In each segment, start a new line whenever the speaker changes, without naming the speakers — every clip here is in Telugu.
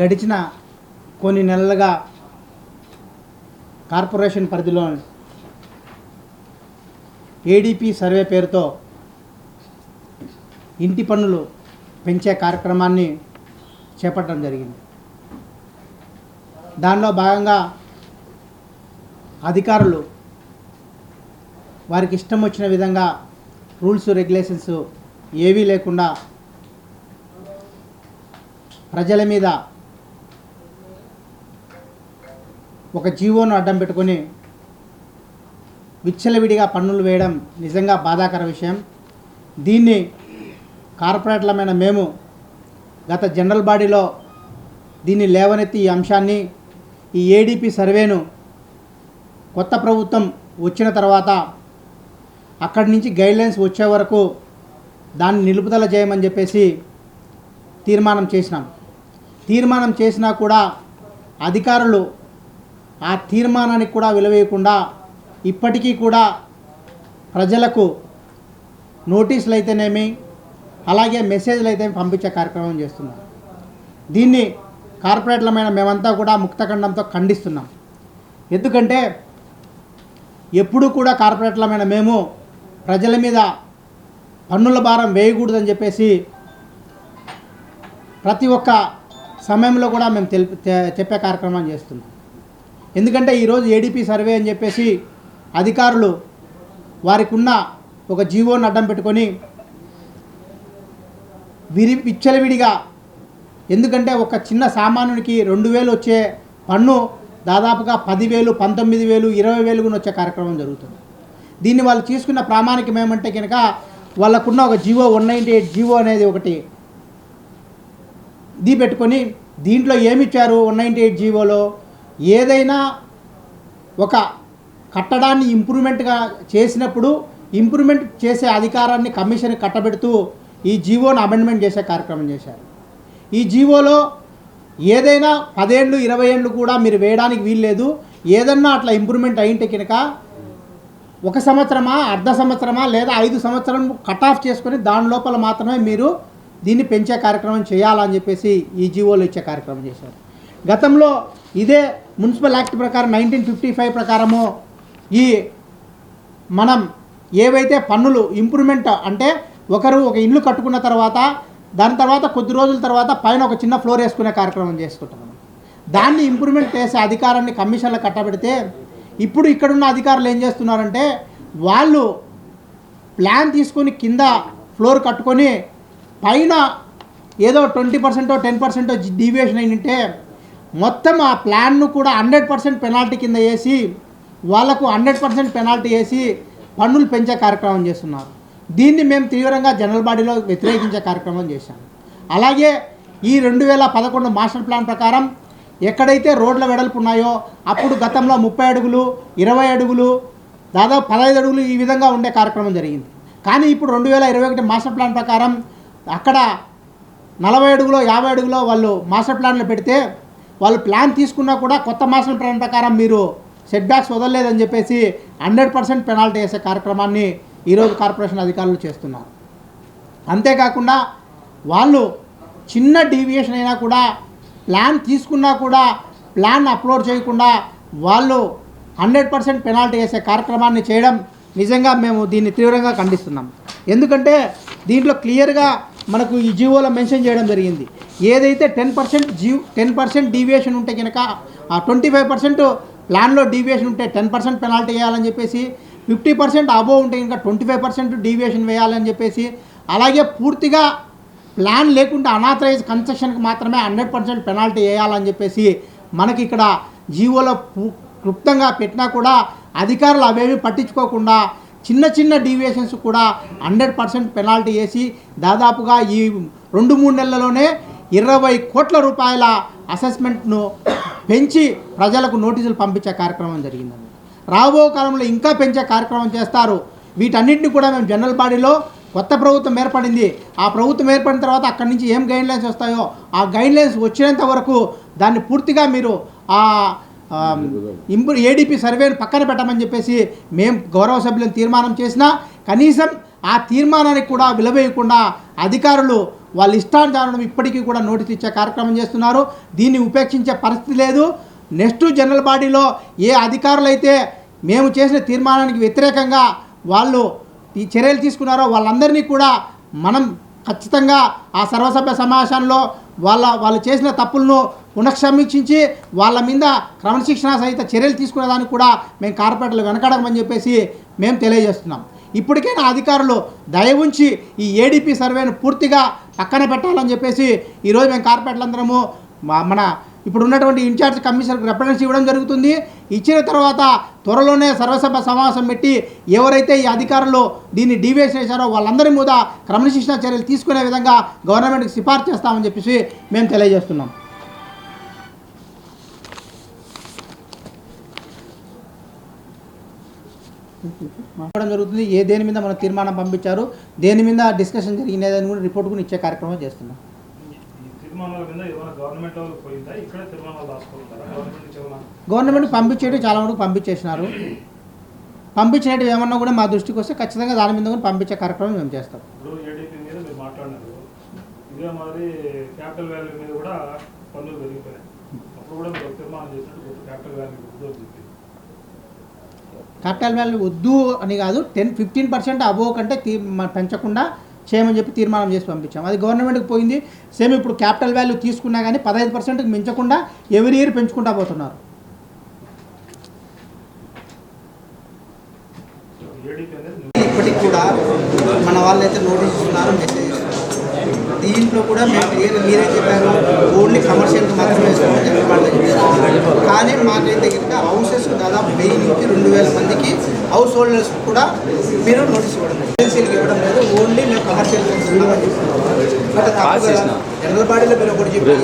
గడిచిన కొన్ని నెలలుగా కార్పొరేషన్ పరిధిలో ఏడీపీ సర్వే పేరుతో ఇంటి పన్నులు పెంచే కార్యక్రమాన్ని చేపట్టడం జరిగింది. దానిలో భాగంగా అధికారులు వారికి ఇష్టం వచ్చిన విధంగా రూల్స్ రెగ్యులేషన్స్ ఏవీ లేకుండా ప్రజల మీద ఒక జీవోను అడ్డం పెట్టుకొని విచ్చలవిడిగా పన్నులు వేయడం నిజంగా బాధాకర విషయం. దీన్ని కార్పొరేట్లమైన మేము గత జనరల్ బాడీలో దీన్ని లేవనెత్తి ఈ అంశాన్ని ఈ ఏడీపీ సర్వేను కొత్త ప్రభుత్వం వచ్చిన తర్వాత అక్కడి నుంచి గైడ్లైన్స్ వచ్చే వరకు దాన్ని నిలుపుదల చేయమని చెప్పేసి తీర్మానం చేసినాం. తీర్మానం చేసినా కూడా అధికారులు ఆ తీర్మానానికి కూడా విలువేయకుండా ఇప్పటికీ కూడా ప్రజలకు నోటీసులు అయితేనేమి అలాగే మెసేజ్లు అయితే పంపించే కార్యక్రమం చేస్తున్నారు. దీన్ని కార్పొరేట్లమైన మేమంతా కూడా ముక్తఖండంతో ఖండిస్తున్నాం. ఎందుకంటే ఎప్పుడు కూడా కార్పొరేట్లమైన మేము ప్రజల మీద పన్నుల భారం వేయకూడదని చెప్పేసి ప్రతి ఒక్క సమయంలో కూడా మేము తెలిపి చెప్పే కార్యక్రమం చేస్తున్నాం. ఎందుకంటే ఈరోజు ఏడీపీ సర్వే అని చెప్పేసి అధికారులు వారికి ఉన్న ఒక జీవోని అడ్డం పెట్టుకొని విరి విచ్చలవిడిగా ఎందుకంటే ఒక చిన్న సామాన్యునికి రెండు వేలు వచ్చే పన్ను దాదాపుగా పదివేలు పంతొమ్మిది వేలు ఇరవై వేలు కూడా వచ్చే కార్యక్రమం జరుగుతుంది. దీన్ని వాళ్ళు తీసుకున్న ప్రామాణికం ఏమంటే కనుక వాళ్ళకున్న ఒక GO one ninety eight GO అనేది ఒకటి దీ పెట్టుకొని దీంట్లో ఏమి ఇచ్చారు వన్ నైంటీ ఎయిట్ జీవోలో? ఏదైనా ఒక కట్టడాన్ని ఇంప్రూవ్మెంట్గా చేసినప్పుడు ఇంప్రూవ్మెంట్ చేసే అధికారాన్ని కమిషన్ కట్టబెడుతూ ఈ జీవోను అమెండ్మెంట్ చేసే కార్యక్రమం చేశారు. ఈ జీవోలో ఏదైనా పదేండ్లు ఇరవై ఏండ్లు కూడా మీరు వేయడానికి వీల్లేదు. ఏదన్నా అట్లా ఇంప్రూవ్మెంట్ అయింటే కనుక ఒక సంవత్సరమా అర్ధ సంవత్సరమా లేదా ఐదు సంవత్సరం కట్ ఆఫ్ చేసుకొని దాని లోపల మాత్రమే మీరు దీన్ని పెంచే కార్యక్రమం చేయాలని చెప్పేసి ఈ జీవోలు ఇచ్చే కార్యక్రమం చేశారు. గతంలో ఇదే మున్సిపల్ యాక్ట్ ప్రకారం నైన్టీన్ ఫిఫ్టీ ఫైవ్ ప్రకారము ఈ మనం ఏవైతే పన్నులు ఇంప్రూవ్మెంట్ అంటే ఒకరు ఒక ఇల్లు కట్టుకున్న తర్వాత దాని తర్వాత కొద్ది రోజుల తర్వాత పైన ఒక చిన్న ఫ్లోర్ వేసుకునే కార్యక్రమం చేసుకుంటున్నాం దాన్ని ఇంప్రూవ్మెంట్ చేసే అధికారాన్ని కమిషన్లో కట్టబెడితే ఇప్పుడు ఇక్కడున్న అధికారులు ఏం చేస్తున్నారంటే వాళ్ళు ప్లాన్ తీసుకొని కింద ఫ్లోర్ కట్టుకొని పైన ఏదో ట్వంటీ పర్సెంటో టెన్ పర్సెంటో డీవియేషన్ అయింటే మొత్తం ఆ ప్లాన్ను కూడా హండ్రెడ్ పర్సెంట్ పెనాల్టీ కింద వేసి వాళ్ళకు హండ్రెడ్ పర్సెంట్ పెనాల్టీ వేసి పన్నులు పెంచే కార్యక్రమం చేస్తున్నారు. దీన్ని మేము తీవ్రంగా జనరల్ బాడీలో వ్యతిరేకించే కార్యక్రమం చేశాం. అలాగే ఈ రెండు వేల పదకొండు మాస్టర్ ప్లాన్ ప్రకారం ఎక్కడైతే రోడ్ల వెడల్పు ఉన్నాయో అప్పుడు గతంలో ముప్పై అడుగులు ఇరవై అడుగులు దాదాపు పదహైదు అడుగులు ఈ విధంగా ఉండే కార్యక్రమం జరిగింది. కానీ ఇప్పుడు రెండు వేల ఇరవై ఒకటి మాస్టర్ ప్లాన్ ప్రకారం అక్కడ నలభై అడుగులో యాభై అడుగులో వాళ్ళు మాస్టర్ ప్లాన్లు పెడితే వాళ్ళు ప్లాన్ తీసుకున్నా కూడా కొత్త మాస్టర్ ప్లాన్ ప్రకారం మీరు సెట్ బ్యాక్స్ వదలలేదని చెప్పేసి హండ్రెడ్ పర్సెంట్ పెనాల్టీ వేసే కార్యక్రమాన్ని ఈరోజు కార్పొరేషన్ అధికారులు చేస్తున్నారు. అంతేకాకుండా వాళ్ళు చిన్న డీవియేషన్ అయినా కూడా ప్లాన్ తీసుకున్నా కూడా ప్లాన్ అప్లోడ్ చేయకుండా వాళ్ళు హండ్రెడ్ పర్సెంట్ పెనాల్టీ వేసే కార్యక్రమాన్ని చేయడం నిజంగా మేము దీన్ని తీవ్రంగా ఖండిస్తున్నాం. ఎందుకంటే దీంట్లో క్లియర్గా మనకు ఈ జీవోలో మెన్షన్ చేయడం జరిగింది. ఏదైతే టెన్ పర్సెంట్ జీవ్ టెన్ పర్సెంట్ డీవియేషన్ ఉంటే కనుక ఆ ట్వంటీ ఫైవ్ పర్సెంట్ ప్లాన్లో డీవియేషన్ ఉంటే టెన్ పర్సెంట్ పెనాల్టీ వేయాలని చెప్పేసి ఫిఫ్టీ పర్సెంట్ అబోవ్ ఉంటే ఇంకా ట్వంటీ ఫైవ్ పర్సెంట్ డీవియేషన్ వేయాలని చెప్పేసి అలాగే పూర్తిగా ప్లాన్ లేకుండా అనాథరైజ్ కన్స్ట్రక్షన్కి మాత్రమే హండ్రెడ్ పర్సెంట్ పెనాల్టీ వేయాలని చెప్పేసి మనకి ఇక్కడ జీవోలో క్లుప్తంగా పెట్టినా కూడా అధికారులు అవేవి పట్టించుకోకుండా చిన్న చిన్న డీవియేషన్స్ కూడా హండ్రెడ్ పర్సెంట్ పెనాల్టీ వేసి దాదాపుగా ఈ రెండు మూడు నెలల్లోనే ఇరవై కోట్ల రూపాయల అసెస్మెంట్ను పెంచి ప్రజలకు నోటీసులు పంపించే కార్యక్రమం జరిగిందండి. రాబో కాలంలో ఇంకా పెంచే కార్యక్రమం చేస్తారు. వీటన్నిటిని కూడా మేము జనరల్ బాడీలో కొత్త ప్రభుత్వం ఏర్పడింది. ఆ ప్రభుత్వం ఏర్పడిన తర్వాత అక్కడి నుంచి ఏం గైడ్లైన్స్ వస్తాయో ఆ గైడ్లైన్స్ వచ్చినంత వరకు దాన్ని పూర్తిగా మీరు ఆ, ఇంప్రూ ఏడీపీ సర్వేను పక్కన పెట్టమని చెప్పేసి మేము గౌరవ సభ్యులను తీర్మానం చేసినా కనీసం ఆ తీర్మానానికి కూడా విలువేయకుండా అధికారులు వాళ్ళ ఇష్టానుసారం ఇప్పటికీ కూడా నోటీస్ ఇచ్చే కార్యక్రమం చేస్తున్నారు. దీన్ని ఉపేక్షించే పరిస్థితి లేదు. నెక్స్ట్ జనరల్ బాడీలో ఏ అధికారులైతే మేము చేసిన తీర్మానానికి వ్యతిరేకంగా వాళ్ళు ఈ చర్యలు తీసుకున్నారో వాళ్ళందరినీ కూడా మనం ఖచ్చితంగా ఆ సర్వసభ్య సమావేశంలో వాళ్ళ వాళ్ళు చేసిన తప్పులను పునఃసమీక్షించి వాళ్ళ మీద క్రమశిక్షణ సహిత చర్యలు తీసుకునేదానికి కూడా మేము కార్పొరేటర్లు వెనకడమని చెప్పేసి మేము తెలియజేస్తున్నాం. ఇప్పటికైనా అధికారులు దయ ఉంచి ఈ ఏడీపీ సర్వేను పూర్తిగా పక్కన పెట్టాలని చెప్పేసి ఈరోజు మేము కార్పొరేటర్లందరము మన ఇప్పుడు ఉన్నటువంటి ఇన్ఛార్జ్ కమిషనర్కి రిప్రజెంట్స్ ఇవ్వడం జరుగుతుంది. ఇచ్చిన తర్వాత త్వరలోనే సర్వసభ సమావేశం పెట్టి ఎవరైతే ఈ అధికారులు దీన్ని డీవియేషన్ చేశారో వాళ్ళందరి మీద క్రమశిక్షణ చర్యలు తీసుకునే విధంగా గవర్నమెంట్కి సిఫార్సు చేస్తామని చెప్పేసి మేము తెలియజేస్తున్నాం. మాట్లాడడం జరుగుతుంది. ఏ దేని మీద మన తీర్మానం పంపించారు దేని మీద డిస్కషన్ జరిగినదని కూడా రిపోర్ట్ కూడా ఇచ్చే కార్యక్రమం చేస్తున్నాం.
గవర్నమెంట్
పంపించేటి చాలా వరకు పంపించేసినారు. పంపించినట్టు ఏమన్నా కూడా మా దృష్టికి వస్తే ఖచ్చితంగా దాని మీద కూడా పంపించే కార్యక్రమం మేము చేస్తాం.
క్యాపిటల్ వాల్యూ మీద కూడా పన్నులు పెరిగిపోయాయి. అప్పుడు కూడా క్యాపిటల్ వాల్యూ అని
క్యాపిటల్ వాల్యూ వద్దు అని కాదు టెన్ ఫిఫ్టీన్ పర్సెంట్ అబోవ్ కంటే తీ పెంచకుండా చేయమని చెప్పి తీర్మానం చేసి పంపించాం. అది గవర్నమెంట్కి పోయింది. సేమ్ ఇప్పుడు క్యాపిటల్ వాల్యూ తీసుకున్నా కానీ పదహైదు పర్సెంట్కి మించకుండా ఎవరి ఇయర్ పెంచుకుంటా పోతున్నారు. ఇప్పటికి కూడా మన వాళ్ళైతే నోటీస్ ఇస్తున్నారు మెసేజ్ దీంట్లో కూడా మేము క్లియర్ మీరే చెప్పారు ఓన్లీ కమర్షియల్కి మాత్రమే ఇస్తామని చెప్పి వాళ్ళు చెప్పారు. కానీ మాకైతే కనుక హౌసెస్ దాదాపు వెయ్యి నుంచి రెండు వేల మందికి హౌస్ హోల్డర్స్ కూడా మీరు నోటీస్ ఇవ్వడం రెసిడెన్షియల్కి ఇవ్వడం లేదు ఓన్లీ మేము కమర్షియల్కి ఇస్తున్నామని చెప్తున్నాం అంటే తప్పు కదా జనరల్ బాడీలో మీరు ఒకటి చెప్పి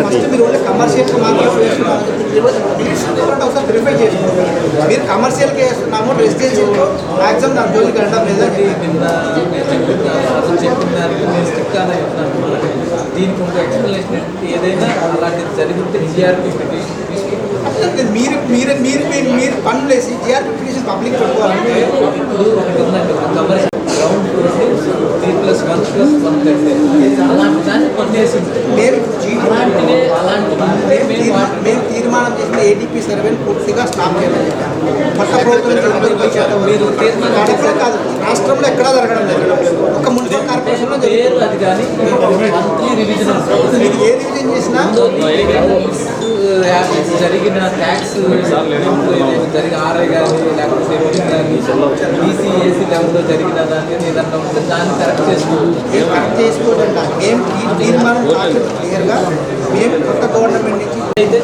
ఫస్ట్ మీరు ఓన్లీ కమర్షియల్కి మాత్రమే వేస్తున్నామని చెప్పి ఒకసారి వెరిఫై చేసుకోండి. మీరు కమర్షియల్కి వేస్తున్నాము రెసిడెన్షియల్ మ్యాక్సిమం దాని జోలికి వెళ్ళడం
చెప్పిన దానికి నేను ఒక ఎక్స్ప్లెనేషన్ ఏదైనా అలాంటిది జరిగితే జిఆర్పి పిటిషన్ తీసుకుంటాం
మీరు మీరు మీరు మీరు పనులు వేసి జిఆర్ పిటిషన్ పబ్లిక్ పెట్టుకోవాలంటే
ఇప్పుడు ఒకటి ఉందండి ఒక commercial ground three plus one plus one కట్టే అలాంటి దాన్ని అలాంటి
మేము తీర్మా- మేము తీర్మానం చేసిన ఏటీపీ సర్వేని పూర్తిగా స్టాప్ చేయాలని చెప్పాము కొత్త ప్రభుత్వం కాదు రాష్ట్రంలో ఎక్కడా జరగడం లేదు. ఒక మున్సిపల్ కార్పొరేషన్లో ఏ రివిజన్ చేసినా
జరిగిన ట్యాక్స్ జరిగిన ఆర్ఐ కానీ లేకపోతే ఈసీఏసీ లెవెల్లో జరిగిన దాన్ని ఏదన్నా ఉంటే దాన్ని కరెక్ట్ చేసుకోవచ్చు.
కరెక్ట్ చేసుకోవడం ఏం తీర్మానం క్లియర్గా మేము కొత్త గవర్నమెంట్ నుంచి
అయితే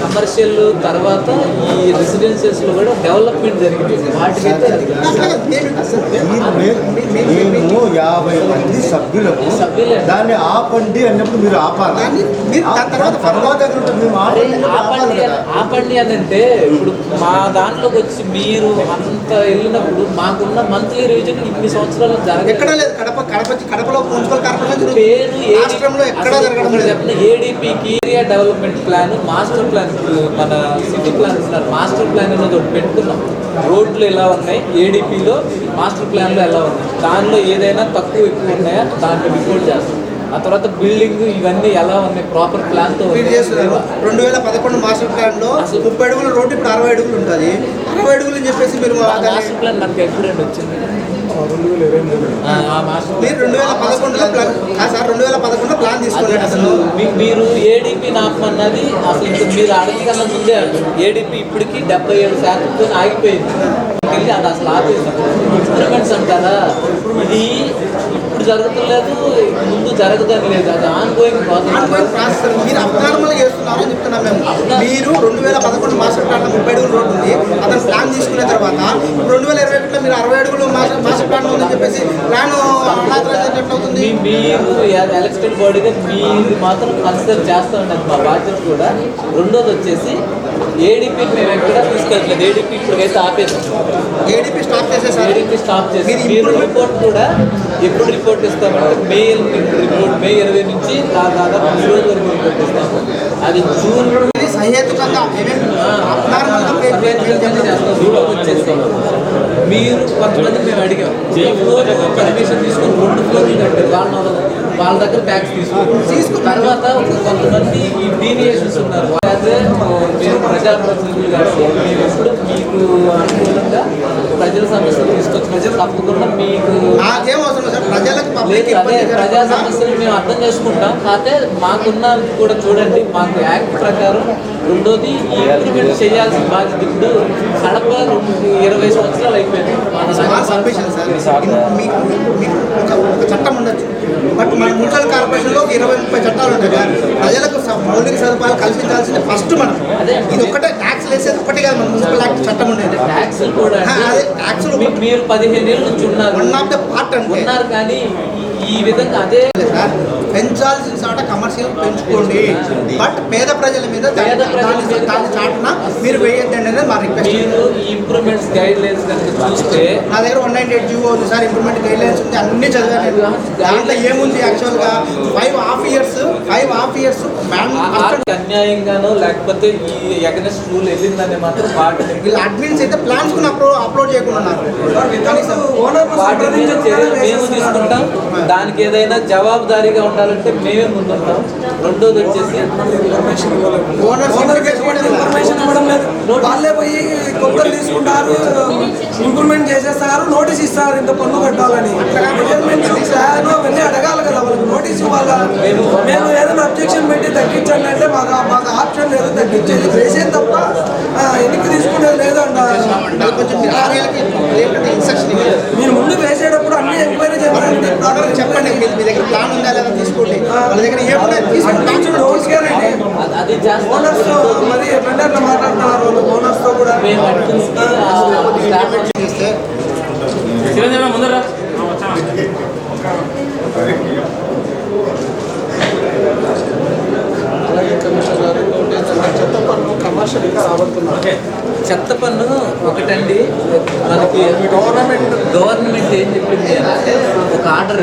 కమర్షియల్ తర్వాత ఈ రెసిడెన్షియల్స్లో కూడా డెవలప్మెంట్ జరిగింది వాటికైతే.
మేము
యాభై మంది సభ్యులకు
సభ్యులే.
దాన్ని ఆపండి అన్నప్పుడు మీరు ఆపాలి
తర్వాత
ఆపండి
అని- అంటే ఇప్పుడు మా దాంట్లోకి వచ్చి మీరు అంత వెళ్ళినప్పుడు మాకున్న మంత్లీ రివిజన్ ఇన్ని సంవత్సరాలు జరగదు
ఎక్కడ లేదు కడప కడప కడపలో మున్సిపల్ కార్పొరేషన్.
పేరు ఏడీపీకి area development plan master plan మన సిటీ ప్లాన్ ఉన్నారు మాస్టర్ ప్లాన్ అనేది ఒకటి పెట్టుకున్నాం. రోడ్లు ఎలా ఉన్నాయి? ఏడీపీలో మాస్టర్ ప్లాన్లో ఎలా ఉన్నాయి? దానిలో ఏదైనా తక్కువ ఎక్కువ ఉన్నాయా? దాంట్లో రిపోర్ట్ చేస్తాం. ఆ తర్వాత బిల్డింగ్ ఇవన్నీ ఎలా ఉన్నాయి? ప్రాపర్
ఫీడ్ చేస్తున్నారు. రెండు వేల పదకొండు మాస్టర్
ప్లాన్లో
ముప్పై అడుగుల రోడ్డు ఇప్పుడు అరవై అడుగులు ఉంటుంది. అరవై అడుగులు అని చెప్పేసి మీరు
మాస్టర్ ప్లాన్ మనకి ఎప్పుడండి వచ్చింది?
మీరు రెండు వేల పదకొండులో ప్లాన్ ఆ సార్ రెండు వేల పదకొండులో ప్లాన్ తీసుకోలేదు
అసలు మీరు ఏడీపీ నాపమన్నది అసలు ఇంక మీరు అడగకన్నా ముందే ఏడీపీ ఇప్పటికి డెబ్బై ఏడు శాతంతో ఆగిపోయింది. అది అసలు ఆపేసాం అంటారా? ఇది ఇప్పుడు జరుగుతులేదు ముందు జరగదని లేదు. అది ఆన్ గోయింగ్ ప్రాసెస్
మీరు అబ్నార్మల్ చేస్తున్నారు అని చెప్తున్నాం మేము. మీరు రెండు వేల పదకొండు మాస్టర్ ప్లాన్ ముప్పై అడుగుల రోడ్డు ఉంది. అతను ప్లాన్ తీసుకున్న తర్వాత రెండు వేల ఇరవై ఒకటిలో మీరు అరవై అడుగులు మాస్టర్ మాస్టర్ ప్లాన్ ఉందని చెప్పేసి ప్లాన్
మీ- మీరు ఎలక్టెడ్ బాడీగా మీరు మాత్రం కన్సిడర్ చేస్తూ ఉండదు మా బాధ్యత కూడా. రెండోది వచ్చేసి ఏడీపీ మేము ఎక్కడ తీసుకెళ్ళలేదు ఏడీపీ ఇప్పటికైతే ఆపేసాం.
ఏడీపీ స్టాప్ చేసేసారు?
ఏడీపీ స్టాప్ చేసి
మీరు
రిపోర్ట్ కూడా ఎప్పుడు రిపోర్ట్ ఇస్తామంటే మే రిపోర్ట్ మే ఇరవై నుంచి దాదాపు ఈ రోజు వరకు రిపోర్ట్ ఇస్తాము అది జూన్
సహేతుకంగా మేమేం
ఆ,
అబ్నార్మల్గా పే- పే- పే-
సర్వేక్షణ
చేయడం లేదు.
చేస్తాం. జూన్లో వచ్చేస్తాం మీరు కొంతమంది మేము అడిగాం ఫ్లోర్ పర్మిషన్ తీసుకొని రెండు ఫ్లోర్లు కట్టారు వాళ్ళ వాళ్ళ దగ్గర ట్యాక్స్ తీసుకుని తర్వాత ఒక కొంతమంది ఈ డీవియేషన్స్ ఉన్నారు. అదే మీరు ప్రజాప్రతినిధులు కాబట్టి మీరు ఎప్పుడు మీకు అనుకూలంగా ప్రజల సమస్యలు తీసుకొచ్చినప్పుడు తప్పకుండా మీకు ప్రజా సమస్యలు మేము అర్థం చేసుకుంటాం. కాకపోతే మాకున్న కూడా చూడండి మాకు యాక్ట్ ప్రకారం రెండోది ఇంప్లిమెంట్ చేయాల్సిన బాధ్యత ఇప్పుడు కడప రెండు ఇరవై సంవత్సరాలు అయిపోయింది.
ఒక చట్టం ఉండొచ్చు. బట్ మన మున్సిపల్ కార్పొరేషన్లో ఇరవై ముప్పై చట్టాలు ఉంటాయి కదా ప్రజలకు మౌలిక సదుపాయాలు కల్పించాల్సింది ఫస్ట్ మనం. ఇది ఒక్కటే ట్యాక్స్ వేసేది ఒకటి కాదు మన మున్సిపల్ యాక్ట్ చట్టం ఉండేది.
ట్యాక్స్లు కూడా
అదే ట్యాక్స్లు
మీ- మీరు పదిహేను ఏళ్ళ నుంచి ఉన్నారు.
వన్ ఆఫ్ ద పార్ట్ అంటే
ఉన్నారు కానీ ఈ విధంగా అదే
సార్ పెంచాల్సిన చాట కమర్షియల్ పెంచుకోండి. బట్ పేద ప్రజల మీద చాటున మీరు వేయొద్దండి అనేది మా రిక్వెస్ట్
మీరు ఇంప్రూవ్మెంట్స్ గైడ్ లైన్స్ కనుక చూస్తే
నా దగ్గర వన్ నైన్టీ ఎయిట్ జీవో ఉంది సార్ ఇంప్రూవ్మెంట్ గైడ్ లైన్స్ ఉంది అన్ని చదివాను. దాంట్లో ఏముంది యాక్చువల్గా five half years five half years
అన్యాయంగానో లేకపోతే ఈ ఎగనెస్ట్ రూల్ వెళ్ళిందని మాత్రం
వీళ్ళ అడ్మిన్స్ అయితే ప్లాన్స్ కూడా అప్లోడ్ అప్లోడ్ చేయకుండా ఉన్నారు.
మేము తీసుకుంటాం. దానికి ఏదైనా జవాబుదారీగా ఉండాలంటే మేమే ముందుంటాం. రెండోది వచ్చేసి
ఇన్ఫర్మేషన్ ఇవ్వడం లేదు. వాళ్ళే పోయి కొత్తలు తీసుకుంటారు ఇంప్రూవ్మెంట్ చేసేస్తారు నోటీస్ ఇస్తారు ఇంత పన్ను కట్టాలని. నోటీస్ ఇవ్వాలా మేము ఏదైనా అబ్జెక్షన్ పెట్టి తగ్గించండి అంటే మాకు మాకు ఆప్షన్ లేదు తగ్గించేది వేసేది తప్ప ఎన్నిక తీసుకునేది లేదు అంట.
కొంచెం ఆర్ఏలకి ఇన్స్ట్రక్షన్ ఇవ్వాలి
మీరు ముందు వేసేటప్పుడు అన్ని ఎంక్వైరీ చేయాలండి
ఓనర్ చెప్పండి మీ మీ దగ్గర ప్లాన్ ఉందా లేదా తీసుకోండి. వాళ్ళ దగ్గర ఏమున్నాయి తీసుకోండి.
డోర్స్ ఓనర్స్తో మరి వెండర్లు మాట్లాడుతున్నారు వాళ్ళు ఓనర్స్తో కూడా
మేము అడ్మిన్స్కి, ఆ, స్టాఫ్
చేస్తే
చెత్త పన్ను ఒకటండి. మనకి గవర్నమెంట్ గవర్నమెంట్ ఏం చెప్పింది అంటే ఒక ఆర్డర్